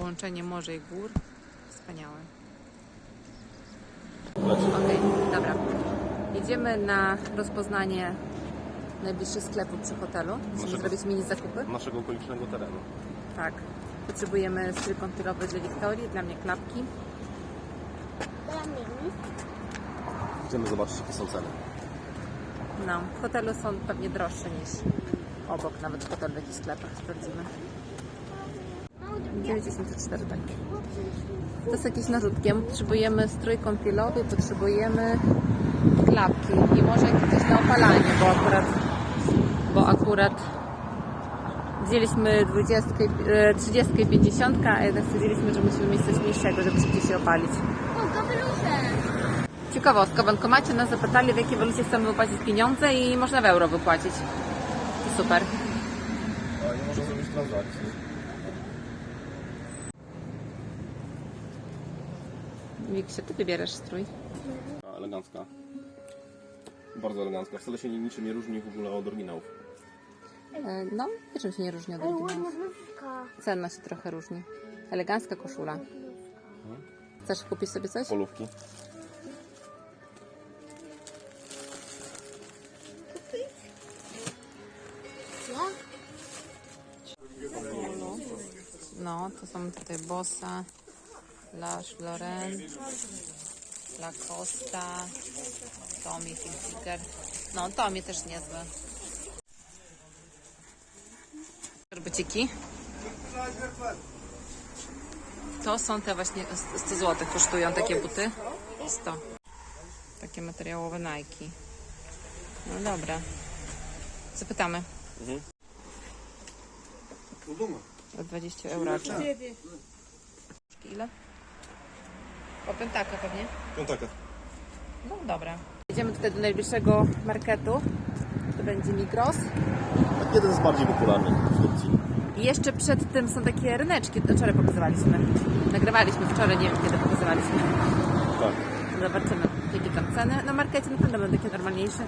połączenie morza i gór. Wspaniałe. Okej, dobra. Jedziemy na rozpoznanie najbliższych sklepów przy hotelu. Musimy Naszego- zrobić mini zakupy. Naszego okolicznego terenu. Tak. Potrzebujemy strój kąpielowy dla Wiktorii, dla mnie klapki. Chcemy zobaczyć, jakie są ceny. No, w hotelu są pewnie droższe niż obok, nawet w hotelu w jakichś sklepach. Sprawdzimy. 94 tak. To jest jakieś narzutkiem. Potrzebujemy strój kąpielowy, potrzebujemy klapki i może jakieś coś na opalanie, bo akurat, bo akurat wzięliśmy 20, e, 30 i 50, a jednak stwierdziliśmy, że musimy mieć coś mniejszego, żeby szybciej się opalić. Ciekawostka, w bankomacie nas zapytali, w jakiej walucie chcemy wypłacić pieniądze i można w euro wypłacić. To super. Ale nie można zrobić transakcji. Wiksie, ty wybierasz strój. A, elegancka. Bardzo elegancka. Wcale się niczym nie różni w ogóle od oryginałów. E, No, niczym się nie różni od Ej, oryginału. ładna bluzka. Cena się trochę różni. Elegancka koszula. Chcesz kupić sobie coś? Polówki. Ja? No, to są tutaj Bossa, La Lauren, Lacosta, Tommy Hilfiger. No, Tommy też niezłe. Buciki. To są te właśnie 100 zł kosztują takie buty. 100. Takie materiałowe Nike. No dobra. Zapytamy. O 20 euro. Ile? Po piątaka pewnie. Piątaka. No dobra. Jedziemy tutaj do najbliższego marketu. To będzie Migros. Tak jeden z bardziej popularnych w Turcji. I jeszcze przed tym są takie ryneczki. To wczoraj pokazywaliśmy. Nagrywaliśmy wczoraj, nie wiem kiedy pokazywaliśmy. Tak. Zobaczymy, jakie tam ceny. Na markecie na pewno będą takie normalniejsze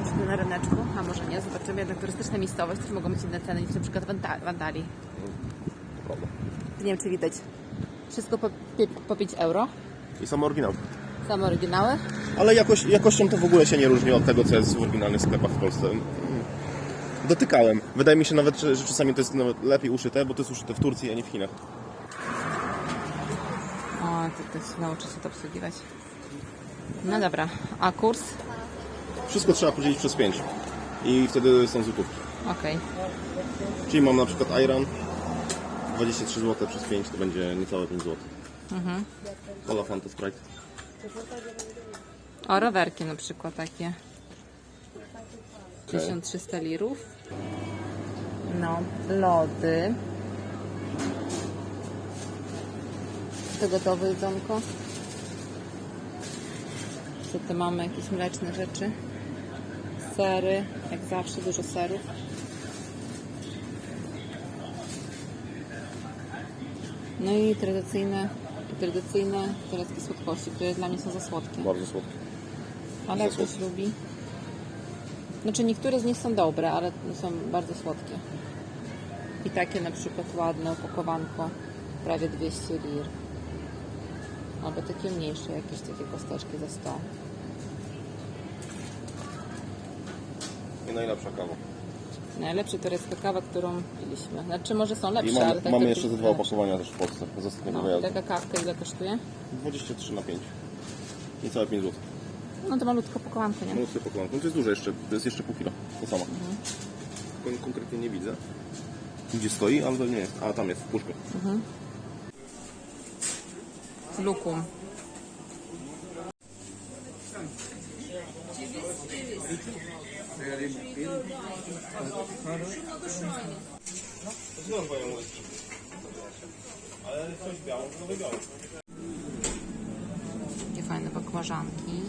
niż na ryneczku. A może nie, zobaczymy. Jednak turystyczna miejscowość też mogą być inne ceny niż na przykład w Anta- w Antalii. Prawda. Nie wiem, czy widać. Wszystko po, po 5 euro. I sam oryginał. Same oryginały. Ale jakoś, jakością to w ogóle się nie różni od tego, co jest w oryginalnych sklepach w Polsce. Dotykałem. Wydaje mi się nawet, że, czasami to jest nawet lepiej uszyte, bo to jest uszyte w Turcji, a nie w Chinach. O, to też nauczy się to obsługiwać. No dobra, a kurs? Wszystko trzeba podzielić przez 5. I wtedy są złotówki. Okej. Czyli mam na przykład Iron 23 zł przez 5 to będzie niecałe 5 zł. Mhm. Cola Fanta Sprite. O, rowerki na przykład takie. Okej. 1300 lirów. No, lody. To gotowe jedzonko. Niestety mamy jakieś mleczne rzeczy. Sery, jak zawsze dużo serów. No i tradycyjne, tradycyjne tureckie słodkości, które dla mnie są za słodkie. Bardzo słodkie. Ale jak ktoś lubi. Znaczy niektóre z nich są dobre, ale są bardzo słodkie. I takie na przykład ładne opakowanko, prawie 200 lir. Albo takie mniejsze, jakieś takie kosteczki za 100. I najlepsza kawa. Najlepsza turecka kawa, którą piliśmy. Znaczy może są I lepsze, mamy, ale tak mamy jeszcze piliśmy dwa lepsze. opakowania też w Polsce z ostatniego No, wyjazdu. taka kawka ile kosztuje? 23 na 5. Niecałe 5 zł. No to malutko opakowanko, nie? Malutkie opakowanko. No to jest duże jeszcze, to jest jeszcze pół kilo. To samo. Kon- Konkretnie nie widzę. Gdzie stoi, ale to nie jest. A tam jest, w puszku. Lukum. Ale coś białą, to białą. Takie fajne bakłażanki.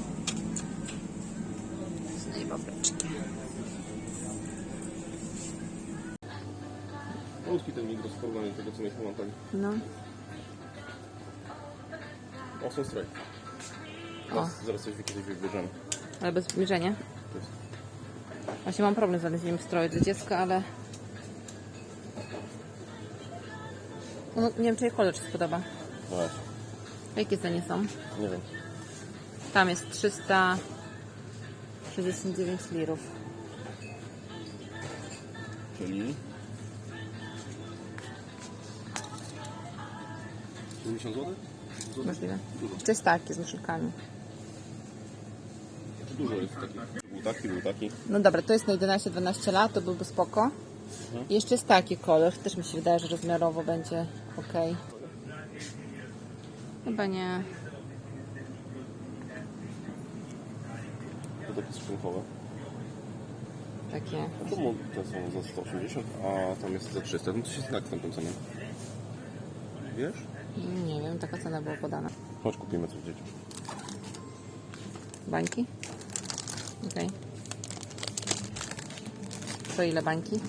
No i babeczki. Malutki ten migros w porównaniu do tego, co mieliśmy w Antalii. No. O, są stroje. Zaraz, zaraz coś kiedyś wybierzemy. Ale bez mierzenia. Właśnie mam problem z znalezieniem stroju dla dziecka, ale No, nie wiem, czy jej kolor się podoba. No właśnie, Jakie cenie są? nie wiem. Tam jest 369 lirów. Czyli... 50 zł? Możliwe. To jest taki z muszykami. Dużo jest takich. Taki, był taki. No dobra, to jest na 11-12 lat, to byłby spoko. I jeszcze jest taki kolor, też mi się wydaje, że rozmiarowo będzie ok. Chyba nie. To takie skrzynkowe. Takie. No to mo- te są za 180, a tam jest za 300. No to się znak z tą ceną. Wiesz? Nie wiem, taka cena była podana. Chodź kupimy coś dzieciom. Bańki? Okej. To ile bańki?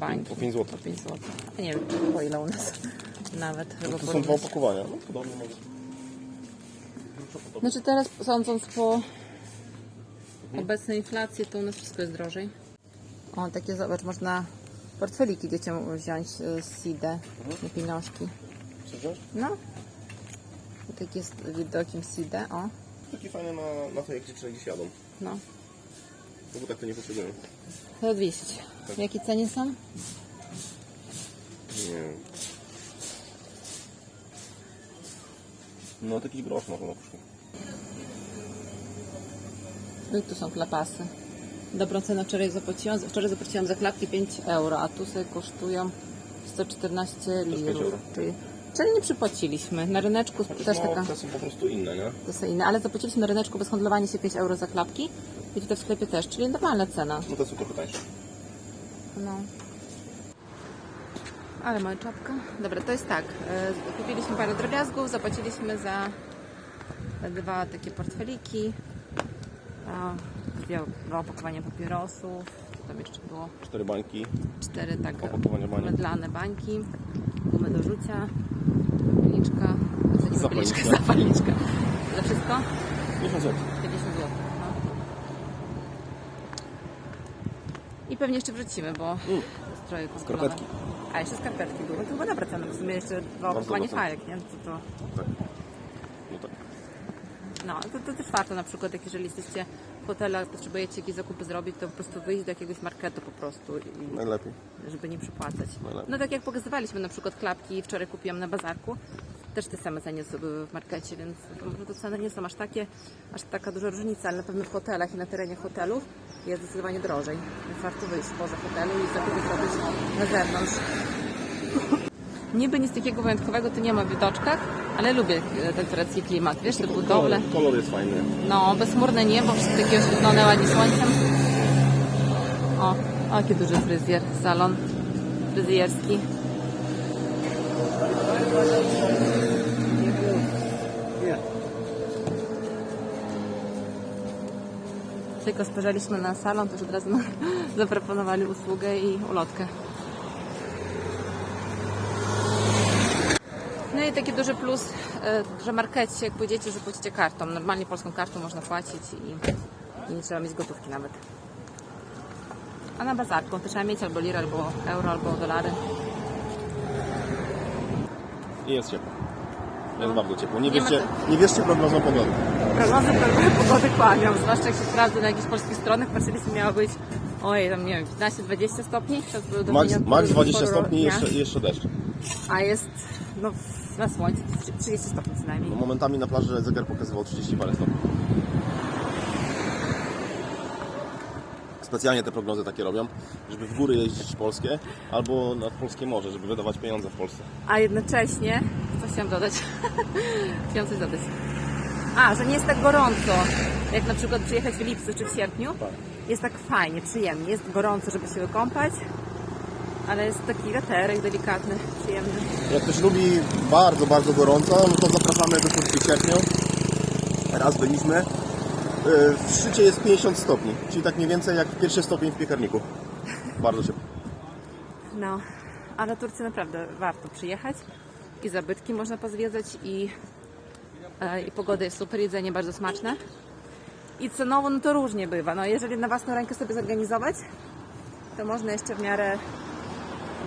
Bańki. Po 5 zł. Po 5 zł. A nie wiem, po ile u nas. Nawet chyba No to są dwa opakowania. No podobnie może. Znaczy teraz sądząc po obecnej inflacji, to u nas wszystko jest drożej. O, takie zobacz, można portfeliki dzieciom wziąć y, z SIDE, na pieniążki. Chcesz wziąć? No. Takie z widokiem SIDE, o. Taki fajny na, na to, jak dziewczyny gdzieś jadą. No. No bo tak to nie potrzebują. To odwieźć. Jakie ceny są? Nie wiem. No to jakiś grosz może na kosztuje. No i tu są klapasy. Dobrą cenę wczoraj zapłaciłam. Wczoraj zapłaciłam za klapki 5 euro, a tu sobie kosztują 114 5 lirów. euro. Czyli, czyli nie przypłaciliśmy. Na ryneczku też no, taka te są po prostu inne, nie? to są inne, ale zapłaciliśmy na ryneczku bez handlowania się 5 euro za klapki. I tutaj w sklepie też, czyli normalna cena. No są trochę tańsze. No. Ale moja czapka. Dobra, to jest tak. e, Kupiliśmy parę drobiazgów, zapłaciliśmy za dwa takie portfeliki, dwa opakowania papierosów, co tam jeszcze było? Cztery bańki. Cztery tak Opakowania baniek. mydlane bańki, gumy do rzucia, znaczy Zapalniczka. zapalniczka. Za wszystko? 50 zł. 50 zł. No. I pewnie jeszcze wrócimy, bo Mm. stroje kontrolowe. Skarpetki. A jeszcze skarpetki były. To chyba dobra cena. W sumie jeszcze dwa cena. fajek, nie? To, to, Tak. No tak. no, to, to też warto na przykład, jak jeżeli jesteście w hotelach, potrzebujecie jakieś zakupy zrobić, to po prostu wyjść do jakiegoś marketu po prostu i Najlepiej. żeby nie przypłacać. Najlepiej. No tak jak pokazywaliśmy na przykład klapki, wczoraj kupiłam na bazarku, też te same ceny były w markecie, więc to, ceny nie są aż takie, aż taka duża różnica, ale na pewno w hotelach i na terenie hotelów jest zdecydowanie drożej. Więc warto wyjść poza hotelu i zakupy zrobić na zewnątrz. Niby nic takiego wyjątkowego tu nie ma w widoczkach, ale lubię e, ten turecki klimat, wiesz, te budowle. Kolor, kolor jest fajny. No, bezchmurne niebo, wszystko takie oświetlone ładnie słońcem. O, o, jaki duży fryzjer, salon fryzjerski. Tylko spojrzeliśmy na salon, już od razu nam zaproponowali usługę i ulotkę. No i taki duży plus, e, że markecie, jak pójdziecie, zapłacicie kartą. Normalnie polską kartą można płacić i, i nie trzeba mieć gotówki nawet. A na bazarku to trzeba mieć albo lirę, albo euro, albo dolary. I jest ciepło. Jest bardzo ciepło. Nie Nie ma wierzcie, nie wierzcie prognozom pogody. Prognozy pro- pogody kłamią, zwłaszcza jak się sprawdza na jakichś polskich stronach. Patrzyliśmy, miało być, ojej, tam nie wiem, 15-20 stopni. To było do Max, max do 20 sporu stopni i dnia. jeszcze, i jeszcze deszcz. A jest, no, na słońcu 30 stopni co najmniej. No, momentami na plaży zegar pokazywał 30 parę stopni. Specjalnie te prognozy takie robią, żeby w góry jeździć polskie albo nad polskie morze, żeby wydawać pieniądze w Polsce. A jednocześnie, co chciałam dodać? chciałam coś dodać. A, że nie jest tak gorąco, jak na przykład przyjechać w lipcu czy w sierpniu. Tak. Jest tak fajnie, przyjemnie. Jest gorąco, żeby się wykąpać, ale jest taki wiaterek delikatny, przyjemny. Jak ktoś lubi bardzo, bardzo gorąco, no to zapraszamy do Turcji w sierpniu. Raz byliśmy. Yy, W szczycie jest 50 stopni, czyli tak mniej więcej jak pierwszy stopień w piekarniku. Bardzo ciepło. No, ale Turcję naprawdę warto przyjechać i zabytki można pozwiedzać i, e, i pogoda jest super, jedzenie bardzo smaczne. I cenowo no to różnie bywa. No, jeżeli na własną rękę sobie zorganizować, to można jeszcze w miarę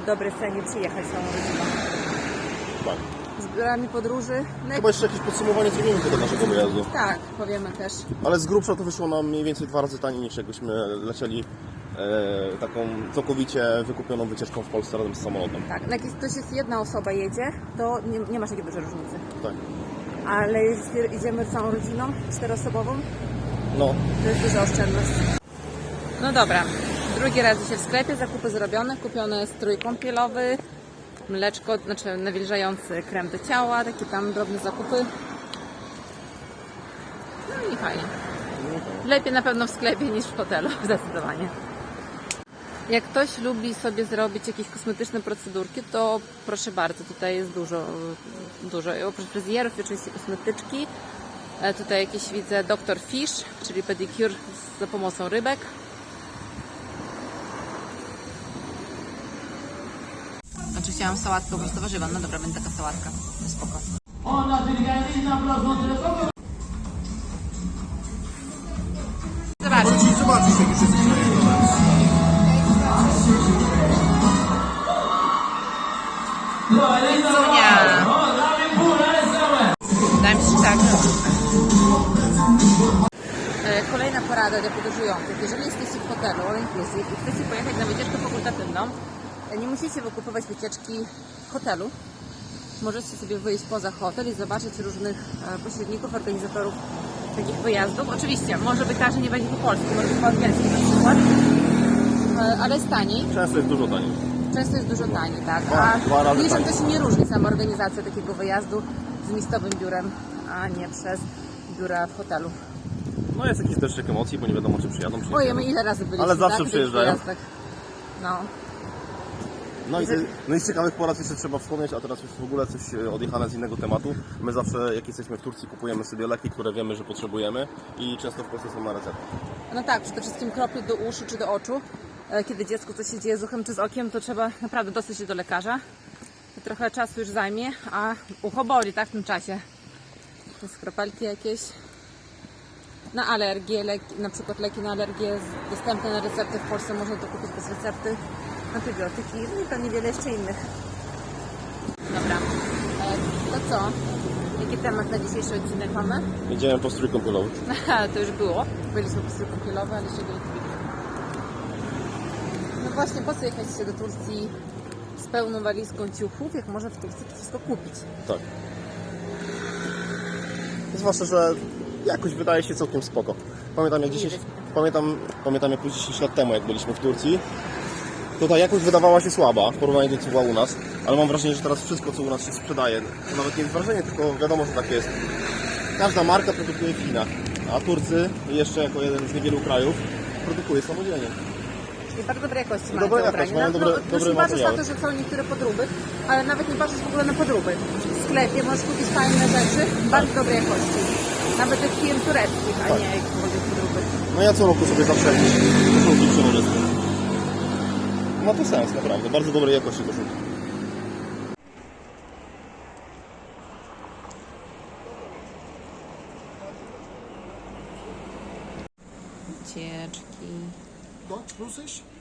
w dobrej cenie przyjechać całą rodziną. Tak. Z biurami podróży. No, Chyba jeszcze jakieś podsumowanie zrobimy tego naszego wyjazdu. tak, powiemy też. Ale z grubsza to wyszło nam mniej więcej dwa razy taniej niż jakbyśmy lecieli e, taką całkowicie wykupioną wycieczką w Polsce razem z samolotem. Tak, no jak jest, ktoś jest jedna osoba jedzie, to nie, nie masz takiej dużej różnicy. Tak. Ale jeśli idziemy całą rodziną, czteroosobową, No, to jest duża oszczędność. No dobra, drugi raz dzisiaj w sklepie, zakupy zrobione, kupiony strój kąpielowy, mleczko, znaczy nawilżający krem do ciała, takie tam drobne zakupy. No i fajnie. Lepiej na pewno w sklepie niż w hotelu, zdecydowanie. Jak ktoś lubi sobie zrobić jakieś kosmetyczne procedurki, to proszę bardzo, tutaj jest dużo, dużo. Oprócz fryzjerów oczywiście kosmetyczki. E, Tutaj jakieś widzę Dr. Fish, czyli pedicure za pomocą rybek. Mam sałatkę, po prostu warzywa. No dobra, będzie taka sałatka. Spoko. Zobacz. zobaczysz, jak już jest Sunia. Daj mi się tak. E, Kolejna porada dla podróżujących. Jeżeli jesteście w hotelu all inclusive i chcecie pojechać na wycieczkę fakultatywną, nie musicie wykupywać wycieczki w hotelu. Możecie sobie wyjść poza hotel i zobaczyć różnych e, pośredników, organizatorów takich wyjazdów. Oczywiście, może być tak, że nie będzie po polsku, może być po angielsku na przykład, E, ale jest taniej. Często jest dużo taniej. Często jest dużo taniej, tak. A taniej. to się nie różni sama organizacja takiego wyjazdu z miejscowym biurem, a nie przez biura w hotelu. No jest jakiś deszczyk emocji, bo nie wiadomo czy przyjadą, czy nie Ojej, my ile razy byliśmy Ale zawsze tak, w przyjeżdżają. No. No i, no i z ciekawych porad jeszcze trzeba wspomnieć, a teraz już w ogóle coś e, odjechane z innego tematu. My zawsze jak jesteśmy w Turcji kupujemy sobie leki, które wiemy, że potrzebujemy i często w Polsce są na receptę. no tak, przede wszystkim krople do uszu czy do oczu. E, Kiedy dziecku coś się dzieje z uchem czy z okiem, to trzeba naprawdę dostać się do lekarza. Trochę czasu już zajmie, a ucho boli, tak, w tym czasie. Kropelki jakieś. Na alergię, leki, na przykład leki na alergię dostępne na receptę w Polsce można to kupić bez recepty. Antybiotyki no i pewnie wiele jeszcze innych. Dobra, e, to co? Jaki temat na dzisiejszy odcinek mamy? Jedziemy po strój kąpielowy. To już było. Byliśmy po prostu kąpielowe, ale jeszcze go. No właśnie, po co jechać się do Turcji z pełną walizką ciuchów, jak można w Turcji wszystko kupić? Tak. Zwłaszcza, że jakoś wydaje się całkiem spoko. Pamiętam jak 10, pamiętam, pamiętam jak 10 lat temu, jak byliśmy w Turcji, to ta jakość wydawała się słaba w porównaniu do co była u nas, ale mam wrażenie, że teraz wszystko, co u nas się sprzedaje, to nawet nie jest wrażenie, tylko wiadomo, że tak jest. Każda marka produkuje w Chinach, a Turcy, jeszcze jako jeden z niewielu krajów, produkuje samodzielnie. I bardzo dobrej jakości mają Dobra te jakość, ubrania. mają No, dobre- no, dobre już nie patrzysz na materiały. to, że są niektóre podróby, ale nawet nie patrzysz w ogóle na podróby. W sklepie możesz kupić fajne rzeczy bardzo dobrej jakości. Nawet tych firm tureckich, a Tak. nie jakiekolwiek podróby. No ja co roku sobie zawsze jakieś koszulki ma to sens, naprawdę. Bardzo dobrej jakości koszulki. Ucieczki. Dort russisch?